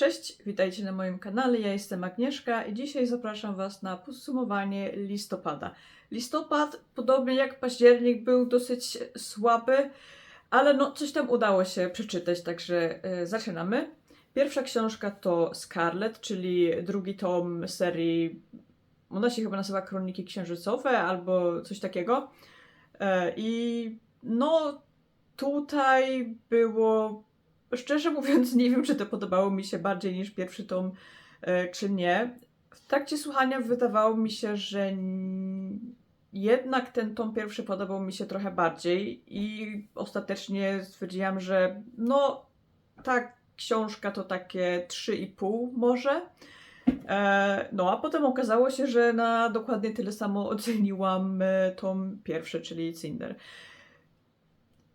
Cześć, witajcie na moim kanale. Ja jestem Agnieszka i dzisiaj zapraszam Was na podsumowanie listopada. Listopad, podobnie jak październik, był dosyć słaby, ale no coś tam udało się przeczytać, także e, zaczynamy. Pierwsza książka to Scarlet, czyli drugi tom serii. Ona się chyba nazywa Kroniki Księżycowe albo coś takiego. E, I no, tutaj było. Szczerze mówiąc, nie wiem, czy to podobało mi się bardziej niż pierwszy tom, e, czy nie. W trakcie słuchania wydawało mi się, że jednak ten tom pierwszy podobał mi się trochę bardziej, i ostatecznie stwierdziłam, że no, ta książka to takie 3,5 może. E, No, a potem okazało się, że na dokładnie tyle samo oceniłam e, tom pierwszy, czyli Cinder.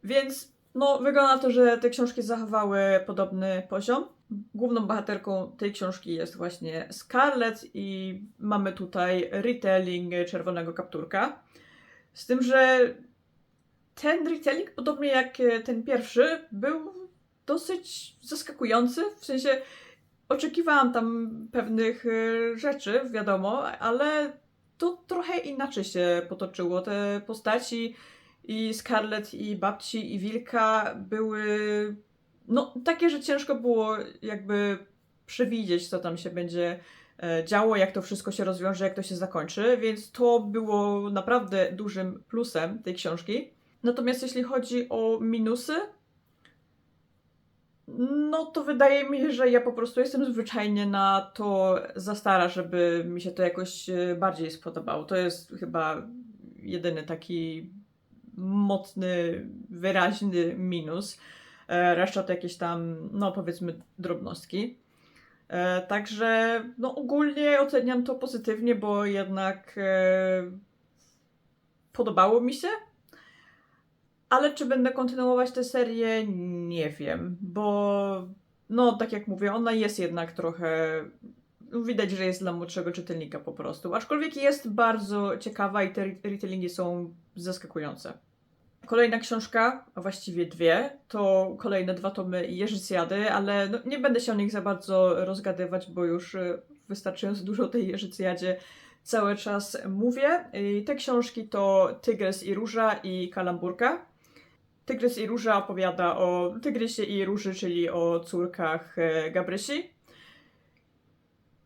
Więc no, wygląda na to, że te książki zachowały podobny poziom. Główną bohaterką tej książki jest właśnie Scarlett i mamy tutaj retelling Czerwonego Kapturka. Z tym, że ten retelling, podobnie jak ten pierwszy, był dosyć zaskakujący. W sensie oczekiwałam tam pewnych e, rzeczy, wiadomo, ale to trochę inaczej się potoczyło. Te postaci i Scarlett, i babci, i Wilka były no takie, że ciężko było jakby przewidzieć, co tam się będzie e, działo, jak to wszystko się rozwiąże, jak to się zakończy, więc to było naprawdę dużym plusem tej książki. Natomiast jeśli chodzi o minusy, no to wydaje mi się, że ja po prostu jestem zwyczajnie na to za stara, żeby mi się to jakoś e, bardziej spodobało. To jest chyba jedyny taki mocny, wyraźny minus. E, Reszta to jakieś tam, no powiedzmy, drobnostki. E, Także, no ogólnie oceniam to pozytywnie, bo jednak e, podobało mi się. Ale czy będę kontynuować tę serię? Nie wiem, bo no tak jak mówię, ona jest jednak trochę. Widać, że jest dla młodszego czytelnika po prostu. Aczkolwiek jest bardzo ciekawa i te retellingi są zaskakujące. Kolejna książka, a właściwie dwie, to kolejne dwa tomy Jerzycjady, ale no, nie będę się o nich za bardzo rozgadywać, bo już y, wystarczająco dużo o tej Jerzycjadzie cały czas mówię. I te książki to Tygrys i Róża i Kalamburka. Tygrys i Róża opowiada o Tygrysie i Róży, czyli o córkach e, Gabrysi.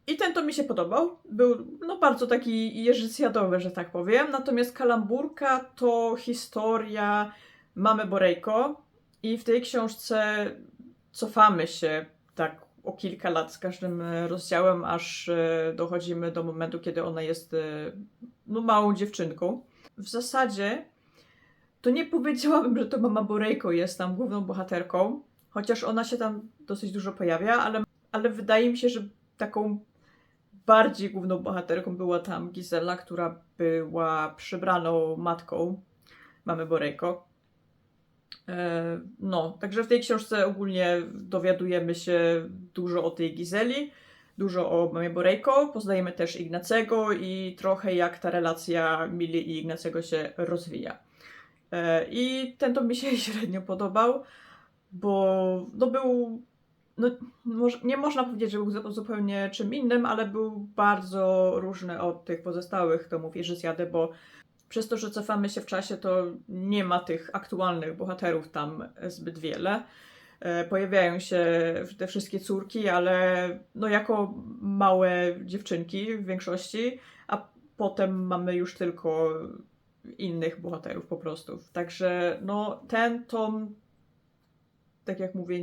I ten to mi się podobał. Był no, bardzo taki jeżycjadowy, że tak powiem. Natomiast Kalamburka to historia mamy Borejko. I w tej książce cofamy się tak o kilka lat z każdym rozdziałem, aż e, dochodzimy do momentu, kiedy ona jest e, no, małą dziewczynką. W zasadzie to nie powiedziałabym, że to mama Borejko jest tam główną bohaterką, chociaż ona się tam dosyć dużo pojawia, ale, ale wydaje mi się, że taką bardziej główną bohaterką była tam Gizela, która była przybraną matką mamy Borejko. E, No, także w tej książce ogólnie dowiadujemy się dużo o tej Gizeli, dużo o mamie Borejko, poznajemy też Ignacego i trochę jak ta relacja Mili i Ignacego się rozwija. E, I ten to mi się średnio podobał, bo no był, no, nie można powiedzieć, że był zu- zupełnie czym innym, ale był bardzo różny od tych pozostałych tomów Jerzycjady, bo przez to, że cofamy się w czasie, to nie ma tych aktualnych bohaterów tam zbyt wiele. E, Pojawiają się te wszystkie córki, ale no jako małe dziewczynki w większości, a potem mamy już tylko innych bohaterów po prostu. Także no ten tom, tak jak mówię,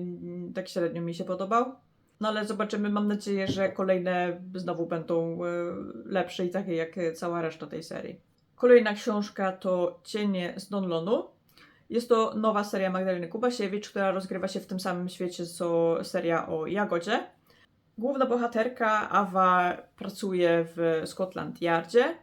tak średnio mi się podobał. No ale zobaczymy, mam nadzieję, że kolejne znowu będą e, lepsze i takie jak cała reszta tej serii. Kolejna książka to Cienie z Donlonu. Jest to nowa seria Magdaleny Kubasiewicz, która rozgrywa się w tym samym świecie co seria o Jagodzie. Główna bohaterka Awa pracuje w Scotland Yardzie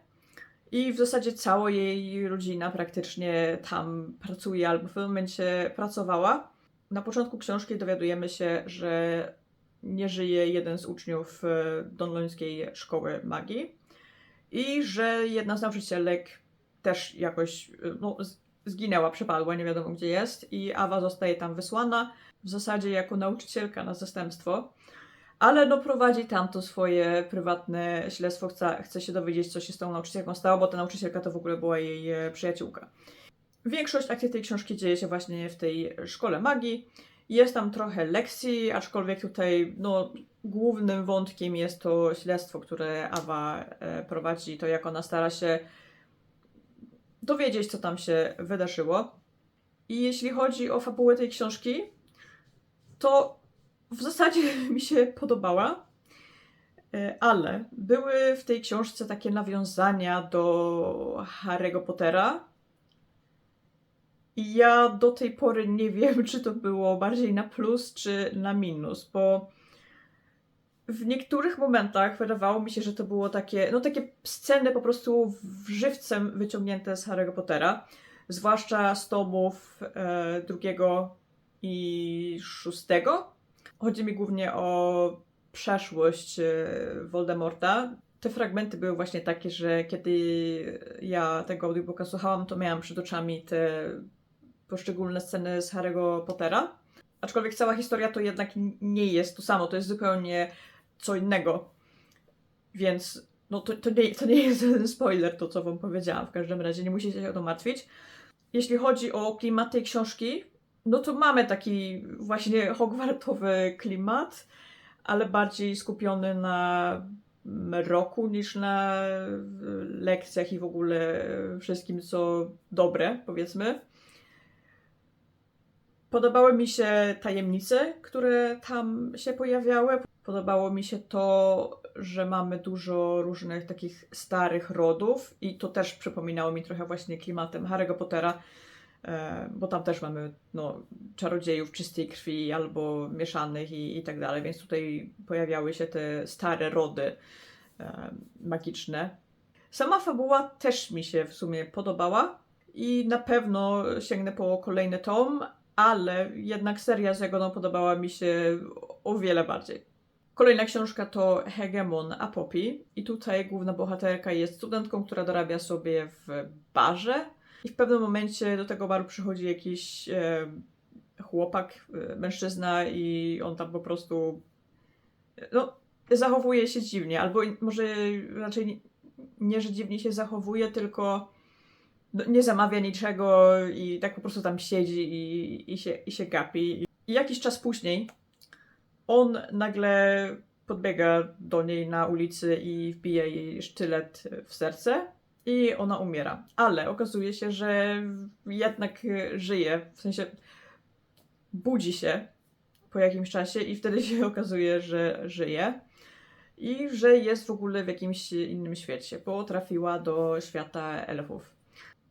i w zasadzie cała jej rodzina praktycznie tam pracuje albo w tym momencie pracowała. Na początku książki dowiadujemy się, że nie żyje jeden z uczniów e, Donlońskiej Szkoły Magii i że jedna z nauczycielek też jakoś e, no, zginęła, przepadła, nie wiadomo gdzie jest i Awa zostaje tam wysłana w zasadzie jako nauczycielka na zastępstwo. ale no prowadzi tam to swoje prywatne śledztwo, chce, chce się dowiedzieć, co się z tą nauczycielką stało, bo ta nauczycielka to w ogóle była jej e, przyjaciółka. Większość akcji tej książki dzieje się właśnie w tej szkole magii. Jest tam trochę lekcji, aczkolwiek tutaj no, głównym wątkiem jest to śledztwo, które Awa e, prowadzi, to jak ona stara się dowiedzieć, co tam się wydarzyło. I jeśli chodzi o fabułę tej książki, to w zasadzie mi się podobała, e, ale były w tej książce takie nawiązania do Harry'ego Pottera. Ja do tej pory nie wiem, czy to było bardziej na plus, czy na minus, bo w niektórych momentach wydawało mi się, że to było takie, no takie sceny po prostu żywcem wyciągnięte z Harry'ego Pottera, zwłaszcza z tomów e, drugiego i szóstego. Chodzi mi głównie o przeszłość e, Voldemorta. Te fragmenty były właśnie takie, że kiedy ja tego audiobooka słuchałam, to miałam przed oczami te poszczególne sceny z Harry'ego Pottera. Aczkolwiek cała historia to jednak nie jest to samo, to jest zupełnie co innego. Więc no to, to, nie, to nie jest żaden spoiler, to co wam powiedziałam. W każdym razie nie musicie się o to martwić. Jeśli chodzi o klimat tej książki, no to mamy taki właśnie hogwartowy klimat, ale bardziej skupiony na roku niż na lekcjach i w ogóle wszystkim, co dobre, powiedzmy. Podobały mi się tajemnice, które tam się pojawiały. Podobało mi się to, że mamy dużo różnych takich starych rodów i to też przypominało mi trochę właśnie klimatem Harry'ego Pottera, e, bo tam też mamy no, czarodziejów czystej krwi albo mieszanych i, i tak dalej, więc tutaj pojawiały się te stare rody e, magiczne. Sama fabuła też mi się w sumie podobała i na pewno sięgnę po kolejny tom, ale jednak seria z Jagodą podobała mi się o wiele bardziej. Kolejna książka to Hegemon Apopi i tutaj główna bohaterka jest studentką, która dorabia sobie w barze. I w pewnym momencie do tego baru przychodzi jakiś e, chłopak, e, mężczyzna i on tam po prostu no, zachowuje się dziwnie, albo może raczej nie, nie że dziwnie się zachowuje, tylko nie zamawia niczego i tak po prostu tam siedzi i, i, się, i się gapi. I jakiś czas później on nagle podbiega do niej na ulicy i wbija jej sztylet w serce i ona umiera. Ale okazuje się, że jednak żyje, w sensie budzi się po jakimś czasie i wtedy się okazuje, że żyje i że jest w ogóle w jakimś innym świecie, bo trafiła do świata elfów.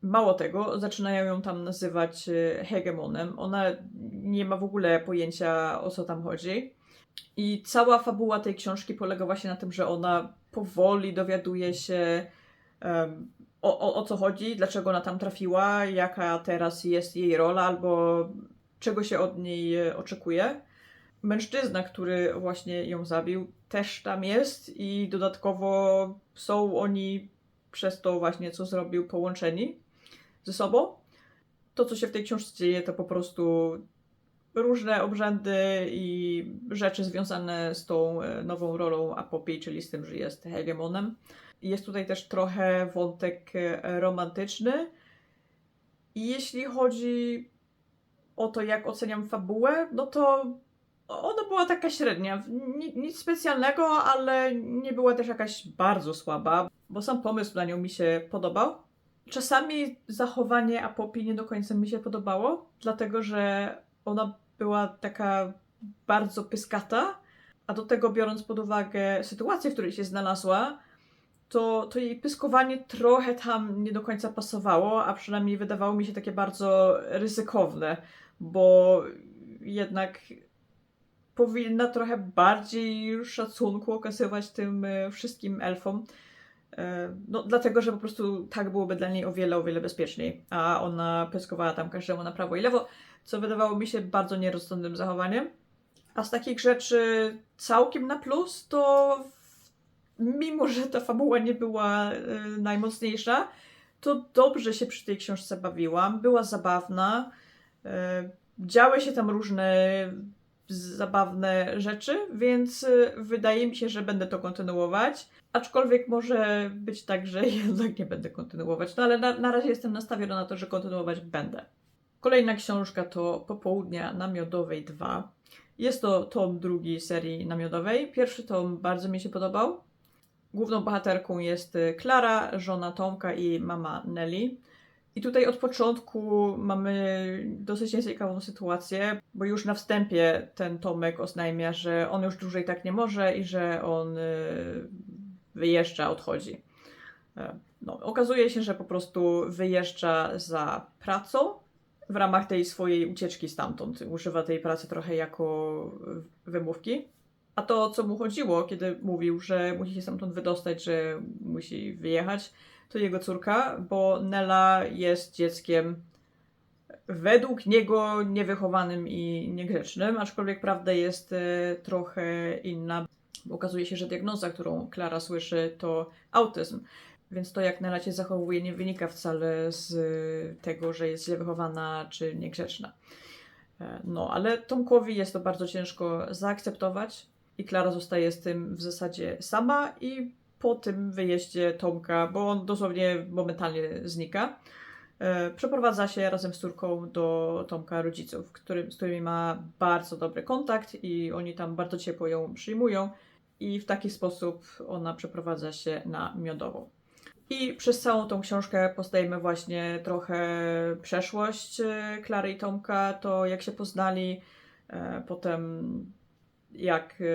Mało tego, zaczynają ją tam nazywać hegemonem. Ona nie ma w ogóle pojęcia o co tam chodzi. I cała fabuła tej książki polega właśnie na tym, że ona powoli dowiaduje się um, o, o, o co chodzi, dlaczego ona tam trafiła, jaka teraz jest jej rola, albo czego się od niej e, oczekuje. Mężczyzna, który właśnie ją zabił, też tam jest i dodatkowo są oni przez to właśnie, co zrobił, połączeni ze sobą. To, co się w tej książce dzieje, to po prostu różne obrzędy i rzeczy związane z tą e, nową rolą Apopii, czyli z tym, że jest hegemonem. Jest tutaj też trochę wątek e, romantyczny. I jeśli chodzi o to, jak oceniam fabułę, no to ona była taka średnia. Nic specjalnego, ale nie była też jakaś bardzo słaba, bo sam pomysł na nią mi się podobał. Czasami zachowanie Apopii nie do końca mi się podobało, dlatego że ona była taka bardzo pyskata, a do tego biorąc pod uwagę sytuację, w której się znalazła, to, to jej pyskowanie trochę tam nie do końca pasowało, a przynajmniej wydawało mi się takie bardzo ryzykowne, bo jednak powinna trochę bardziej szacunku okazywać tym e, wszystkim elfom. E, no, dlatego, że po prostu tak byłoby dla niej o wiele, o wiele bezpieczniej. A ona pyskowała tam każdemu na prawo i lewo co wydawało mi się bardzo nierozsądnym zachowaniem. A z takich rzeczy całkiem na plus, to mimo, że ta fabuła nie była y, najmocniejsza, to dobrze się przy tej książce bawiłam. Była zabawna. Y, działy się tam różne zabawne rzeczy, więc wydaje mi się, że będę to kontynuować. Aczkolwiek może być tak, że jednak nie będę kontynuować. No ale na, na razie jestem nastawiona na to, że kontynuować będę. Kolejna książka to Popołudnia Namiotowej 2. Jest to tom drugi serii namiotowej. Pierwszy tom bardzo mi się podobał. Główną bohaterką jest y, Klara, żona Tomka i mama Nelly. I tutaj od początku mamy dosyć nieciekawą sytuację, bo już na wstępie ten Tomek oznajmia, że on już dłużej tak nie może i że on y, wyjeżdża, odchodzi. E, No, okazuje się, że po prostu wyjeżdża za pracą w ramach tej swojej ucieczki stamtąd. Używa tej pracy trochę jako wymówki. A to, co mu chodziło, kiedy mówił, że musi się stamtąd wydostać, że musi wyjechać, to jego córka, bo Nela jest dzieckiem według niego niewychowanym i niegrzecznym, aczkolwiek prawda jest e, trochę inna. Bo okazuje się, że diagnoza, którą Klara słyszy, to autyzm. Więc to, jak Nela się zachowuje, nie wynika wcale z tego, że jest źle wychowana czy niegrzeczna. E, No, ale Tomkowi jest to bardzo ciężko zaakceptować i Klara zostaje z tym w zasadzie sama i po tym wyjeździe Tomka, bo on dosłownie momentalnie znika, przeprowadza się razem z córką do Tomka rodziców, z którymi ma bardzo dobry kontakt i oni tam bardzo ciepło ją przyjmują i w taki sposób ona przeprowadza się na miodową. I przez całą tą książkę poznajemy właśnie trochę przeszłość e, Klary i Tomka, to jak się poznali, e, potem jak e,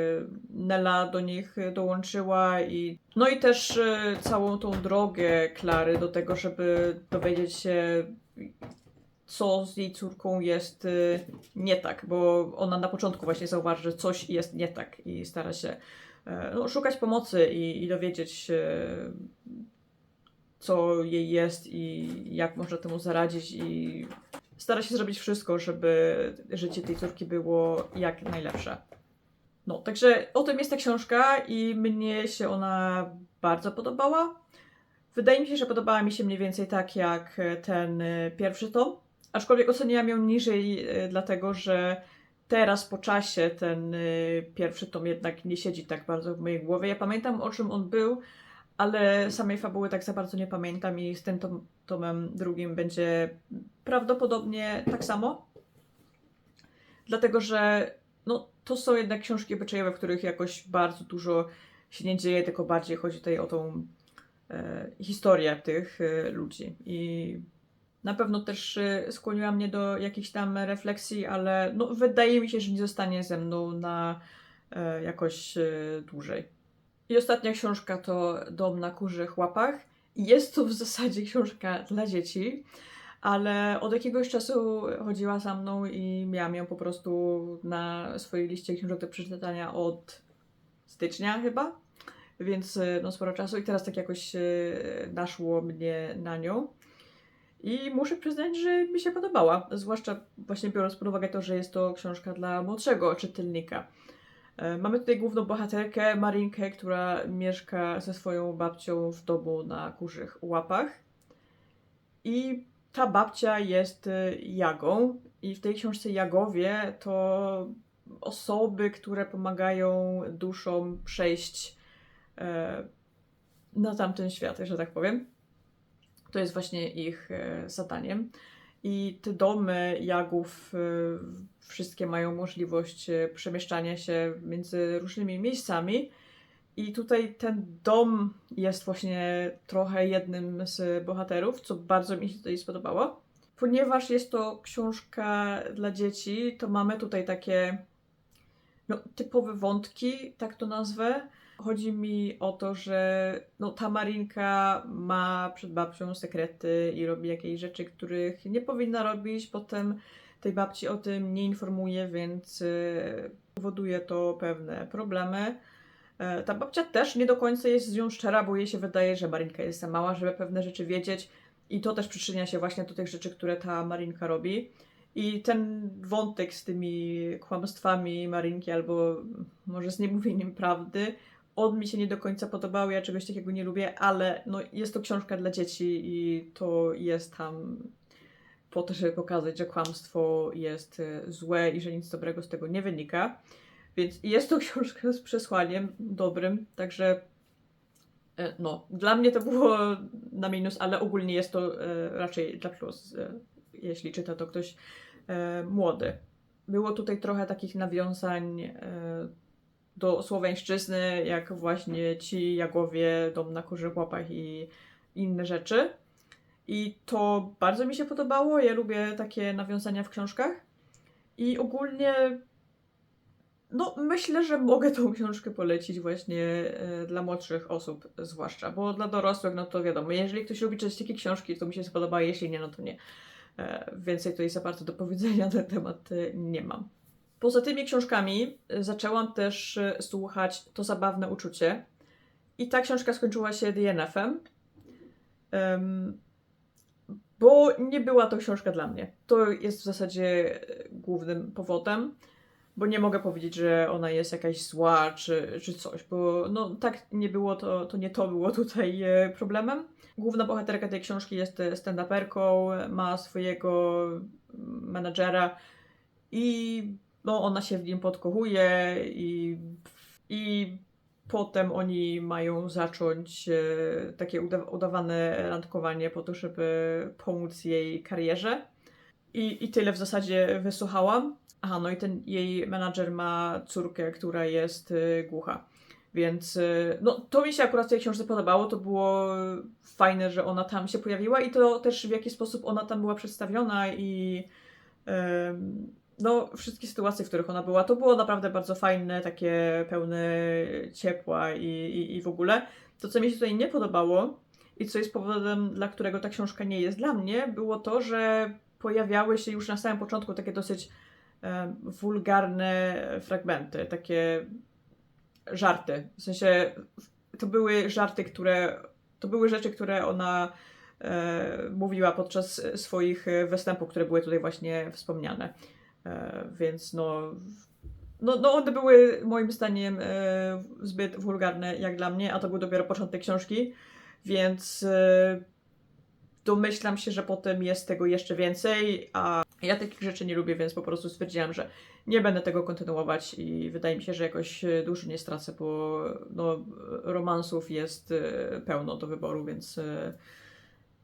Nela do nich dołączyła i no i też e, całą tą drogę Klary do tego, żeby dowiedzieć się co z jej córką jest e, nie tak, bo ona na początku właśnie zauważy, że coś jest nie tak i stara się e, no, szukać pomocy i, i dowiedzieć się co jej jest i jak można temu zaradzić i stara się zrobić wszystko, żeby życie tej córki było jak najlepsze. No, także o tym jest ta książka i mnie się ona bardzo podobała. Wydaje mi się, że podobała mi się mniej więcej tak jak ten y, pierwszy tom, aczkolwiek oceniłam ją niżej, y, dlatego że teraz po czasie ten y, pierwszy tom jednak nie siedzi tak bardzo w mojej głowie. Ja pamiętam o czym on był, ale samej fabuły tak za bardzo nie pamiętam i z tym tom, tomem drugim będzie prawdopodobnie tak samo. Dlatego, że no, to są jednak książki obyczajowe, w których jakoś bardzo dużo się nie dzieje, tylko bardziej chodzi tutaj o tą e, historię tych e, ludzi. I na pewno też e, skłoniła mnie do jakichś tam refleksji, ale no, wydaje mi się, że nie zostanie ze mną na e, jakoś e, dłużej. I ostatnia książka to Dom na kurzych łapach. Jest to w zasadzie książka dla dzieci, ale od jakiegoś czasu chodziła za mną i miałam ją po prostu na swojej liście książek do przeczytania od stycznia chyba, więc e, no sporo czasu i teraz tak jakoś e, naszło mnie na nią. I muszę przyznać, że mi się podobała, zwłaszcza właśnie biorąc pod uwagę to, że jest to książka dla młodszego czytelnika. E, Mamy tutaj główną bohaterkę, Marinkę, która mieszka ze swoją babcią w domu na kurzych łapach. I ta babcia jest y, Jagą, i w tej książce Jagowie to osoby, które pomagają duszom przejść e, na tamten świat, że tak powiem. To jest właśnie ich e, zadaniem. I te domy Jagów e, wszystkie mają możliwość przemieszczania się między różnymi miejscami. I tutaj ten dom jest właśnie trochę jednym z bohaterów, co bardzo mi się tutaj spodobało. Ponieważ jest to książka dla dzieci, to mamy tutaj takie no, typowe wątki, tak to nazwę. Chodzi mi o to, że no, ta Marinka ma przed babcią sekrety i robi jakieś rzeczy, których nie powinna robić. Potem tej babci o tym nie informuje, więc y, powoduje to pewne problemy. E, Ta babcia też nie do końca jest z nią szczera, bo jej się wydaje, że Marinka jest za mała, żeby pewne rzeczy wiedzieć. I to też przyczynia się właśnie do tych rzeczy, które ta Marinka robi. I ten wątek z tymi kłamstwami Marinki, albo może z niemówieniem prawdy, on mi się nie do końca podobał, ja czegoś takiego nie lubię, ale no, jest to książka dla dzieci i to jest tam po to, żeby pokazać, że kłamstwo jest e, złe i że nic dobrego z tego nie wynika. Więc jest to książka z przesłaniem dobrym, także e, no, dla mnie to było na minus, ale ogólnie jest to e, raczej dla plus, e, jeśli czyta to ktoś e, młody. Było tutaj trochę takich nawiązań e, do słowiańszczyzny, jak właśnie ci Jagowie, Dom na Korzygłapach i inne rzeczy. I to bardzo mi się podobało. Ja lubię takie nawiązania w książkach. I ogólnie, no myślę, że mogę tą książkę polecić właśnie e, dla młodszych osób, zwłaszcza, bo dla dorosłych, no to wiadomo, jeżeli ktoś lubi czytać książki, to mi się spodoba, jeśli nie, no to nie. E, Więcej tutaj za bardzo do powiedzenia na ten temat e, nie mam. Poza tymi książkami zaczęłam też słuchać To zabawne uczucie. I ta książka skończyła się DNF-em. Em, bo nie była to książka dla mnie. To jest w zasadzie głównym powodem, bo nie mogę powiedzieć, że ona jest jakaś zła czy, czy coś, bo no tak nie było, to, to nie to było tutaj e, problemem. Główna bohaterka tej książki jest e, stand-uperką, ma swojego menadżera i no, ona się w nim podkochuje i, i potem oni mają zacząć e, takie uda udawane randkowanie po to, żeby pomóc jej karierze. I, I tyle w zasadzie wysłuchałam. Aha, no i ten jej menadżer ma córkę, która jest e, głucha. Więc e, no, to mi się akurat w tej książce podobało. To było fajne, że ona tam się pojawiła i to też w jaki sposób ona tam była przedstawiona i no, wszystkie sytuacje, w których ona była, to było naprawdę bardzo fajne, takie pełne ciepła i, i, i w ogóle. To, co mi się tutaj nie podobało i co jest powodem, dla którego ta książka nie jest dla mnie, było to, że pojawiały się już na samym początku takie dosyć wulgarne fragmenty, takie żarty. W sensie to były żarty, które. To były rzeczy, które ona e, mówiła podczas swoich występów, które były tutaj właśnie wspomniane. E, więc no, no, no one były moim zdaniem e, zbyt wulgarne jak dla mnie, a to był dopiero początek książki, więc e, domyślam się, że potem jest tego jeszcze więcej, a ja takich rzeczy nie lubię, więc po prostu stwierdziłam, że nie będę tego kontynuować i wydaje mi się, że jakoś e, dużo nie stracę, bo no, romansów jest e, pełno do wyboru, więc e,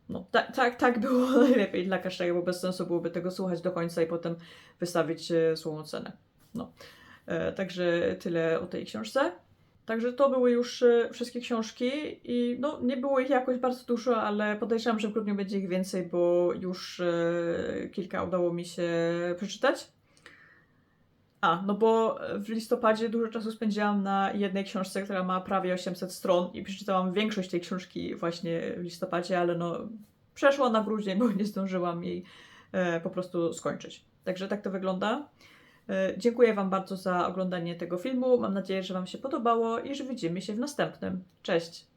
no, tak, tak, tak było najlepiej dla każdego, bo bez sensu byłoby tego słuchać do końca i potem wystawić złą cenę. No. Także tyle o tej książce. Także to były już e, wszystkie książki i no, nie było ich jakoś bardzo dużo, ale podejrzewam, że w grudniu będzie ich więcej, bo już e, kilka udało mi się przeczytać. A, no bo w listopadzie dużo czasu spędziłam na jednej książce, która ma prawie 800 stron i przeczytałam większość tej książki właśnie w listopadzie, ale no przeszła na grudzień, bo nie zdążyłam jej e, po prostu skończyć. Także tak to wygląda. E, dziękuję Wam bardzo za oglądanie tego filmu. Mam nadzieję, że Wam się podobało i że widzimy się w następnym. Cześć!